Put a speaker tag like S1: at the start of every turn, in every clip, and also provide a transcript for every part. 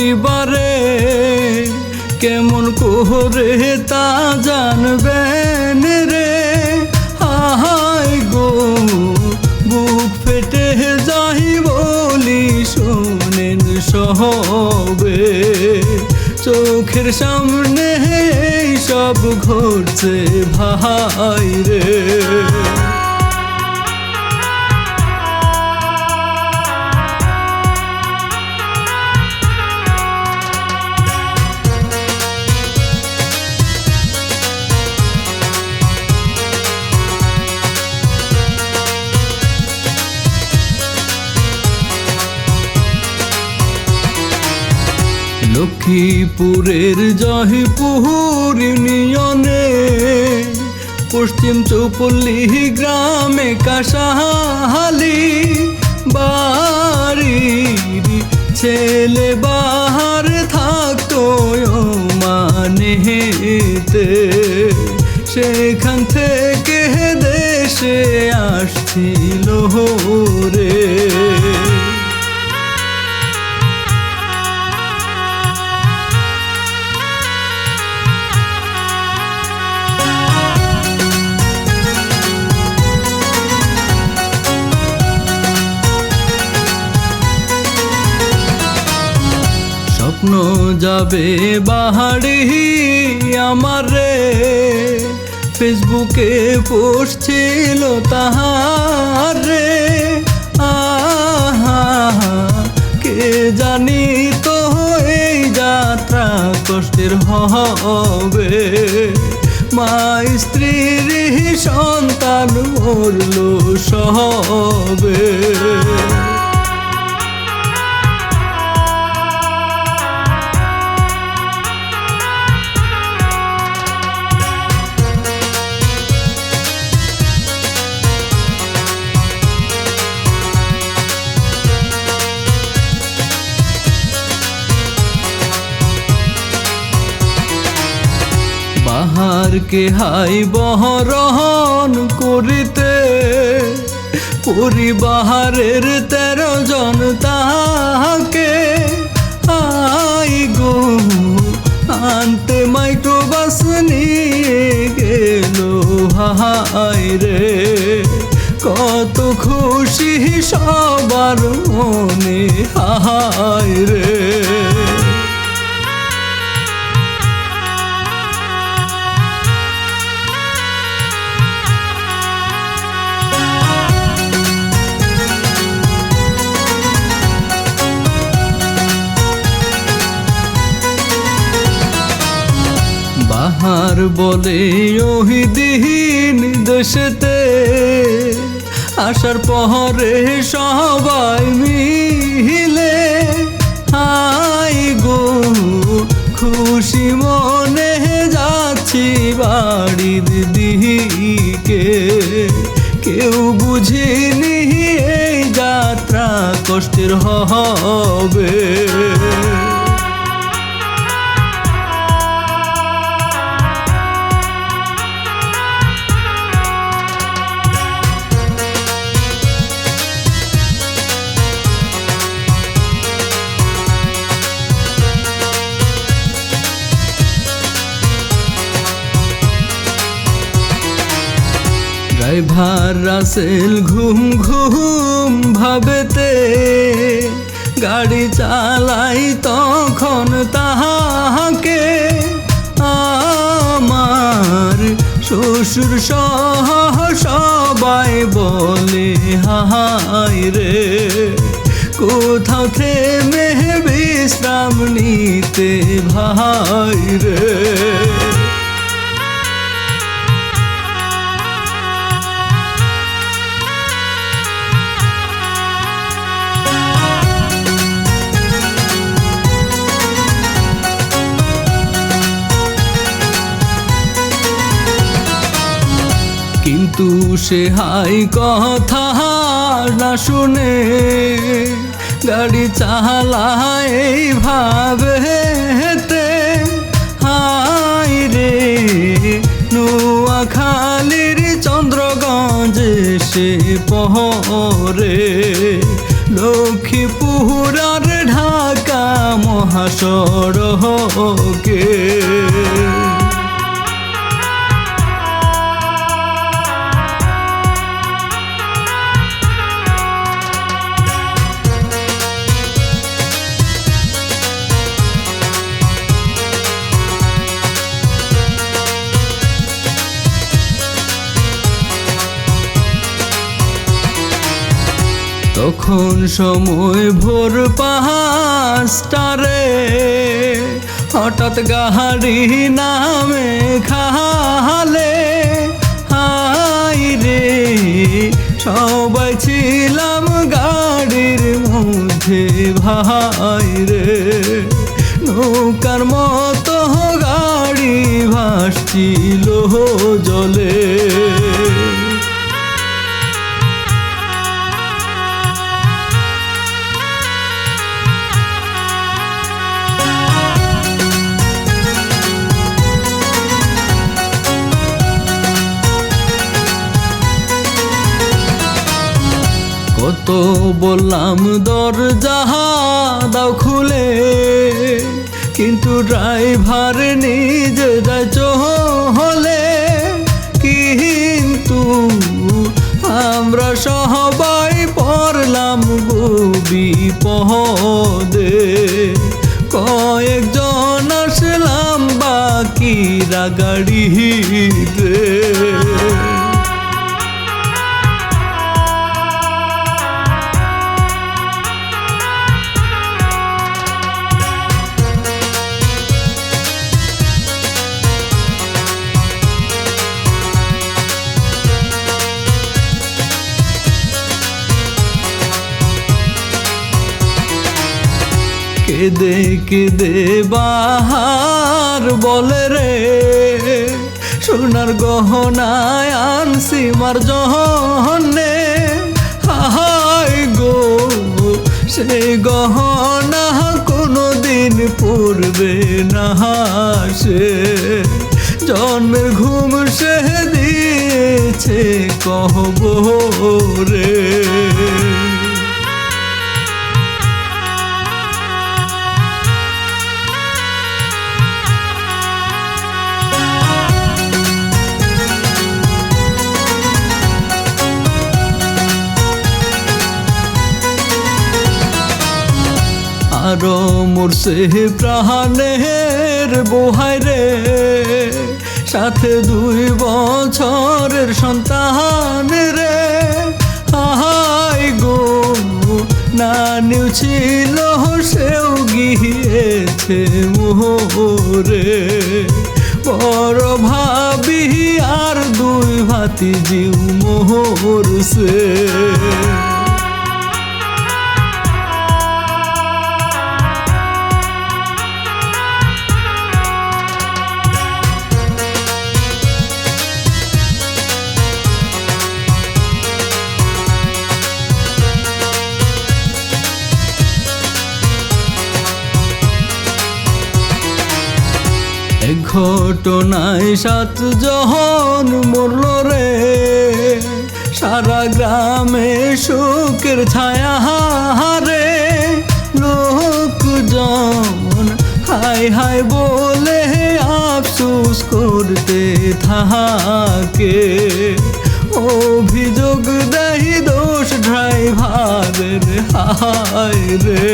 S1: পরিবারে কেমন কোহরে তা জানবেন রে? আহাই গো, বুক ফেটে যাই বলি শোনেন সহবে। চোখের সামনে সব ঘটছে ভাই রে। লক্ষ্মীপুরের জয়পুর ইউনিয়নে, পশ্চিম চৌপল্লী গ্রামে কাশাহালি বাড়ির ছেলে বাহার থাকতো মানেতে সেখান থেকে দেশে আসছিল রে। যাবে বাহারি আমার রে। ফেসবুকে পোস্ট ছিল তাহার রে। আহা, কে জানি তো এই যাত্রা কষ্টের হবে। মা স্ত্রীর সন্তান মরল সবে বাহারকে হাই বহরণ করিতে। পরিবারের তেরো জন তাহাকে আই গো, আনতে মাইক্রোবাস নিয়ে গেল। হাই রে, কত খুশি সবার মনে। হাই রে। বলে, ওহি দিন দেশেতে আসার পরে সবাই মিলে, হাই গো, খুশি মনে যাচ্ছি বাড়ির দিকে। কেউ বুঝিনি এই যাত্রা কষ্টের হবে। ড্রাইভার রাসেল ঘুম ঘুম ভাবেতে, গাড়ি চালাই তখন তাহাকে আমার শ্বশুর সহ সবাই বলে হাহাই রে, কোথাও থেমে বিশ্রাম নিতে ভাই রে। সে হাই কথা না শুনে গাড়ি চালায় এইভাবে হেতে হাই রে নোয়াখালীর চন্দ্রগঞ্জে সে পহরে লক্ষ্মীপুর আর ঢাকা মহাসড়কে তখন সময় ভোর পাঁচটারে। হঠাৎ গাড়ি নামে খালে হাই রে, সবাই ছিলাম গাড়ির মধ্যে, ভাই রে। নৌকার মতো গাড়ি ভাসছিল জলে। বললাম, দরজা দাও খুলে। কিন্তু ড্রাইভার নিজে হলে কিন্তু আমরা সবাই পড়লাম গুবি পদে কয়েকজন আসলাম বাকিরা গাড়িতে। কেদে কেদে বাহার বলে রে। সোনার গহনায় আনসি মার জহনে। হাই গো সেই গহনা কোনো দিন পড়বে না সে। জন্মের ঘুম সে দিয়েছে কহব রে। আরও মোরসে প্রাণের বোহাই রে। সাথে দুই বছরের সন্তান রে। হাই গো, নানিও ছিল, সেও গিয়েছে মোহরে। বড় ভাবি আর দুই ভাতি জিউ মোহর ঘটনায় সাত জহন মরল রে। সারা গ্রামে শোকের ছায়া হারে লোকজন হাই হাই বলে আফসোস করতে থাকে, অভিযোগ দেয় দোষ ড্রাইভারের হায় রে।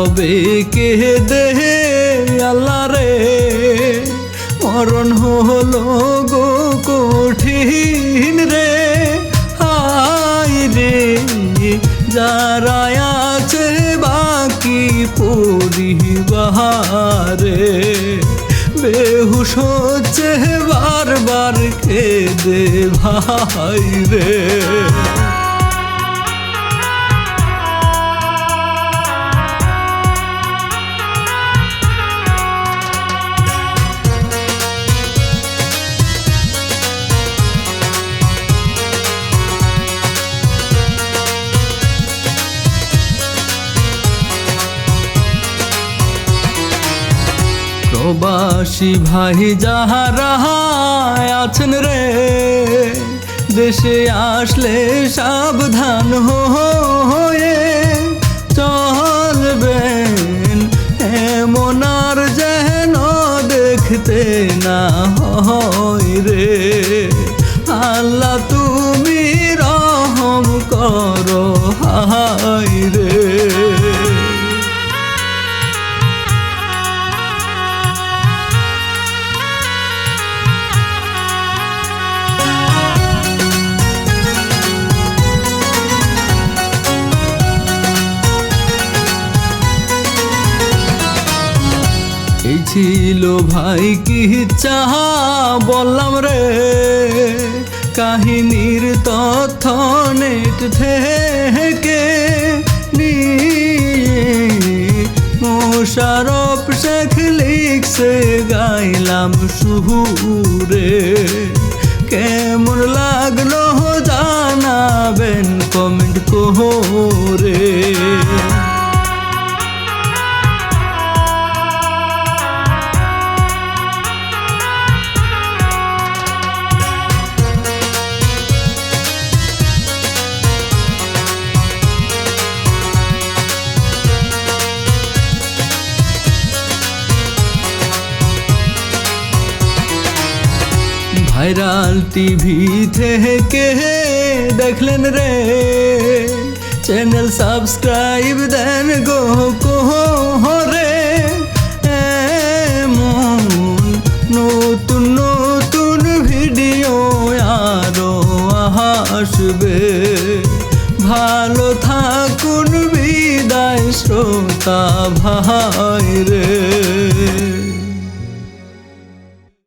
S1: হবে কে দেহে আল্লাহ রে? মরণ হলো গো কঠিন রে। হাই রে, যারা আছে বাকি পরিবারে। বেহুশ হচ্ছে বারবার কেঁদে ভাই রে। প্রবাসী ভাই যাহারা আছেন রে, দেশে আসলে সাবধান হয়ে চলবেন। এমন আর যেন দেখতে না হয় রে। আল্লাহ ছিল ভাই, কি চাহা বললাম রে? কাহিনীর তথ্য নেট থেকে মোশারফ শেখ লিখছে, গাইলাম সুহুরে। কেমন লাগল জানাবেন কমেন্ট কোহরে। ভাইরাল টিভি থেকে দেখলেন রে চ্যানেল সাবস্ক্রাইব দেন গো কোহরে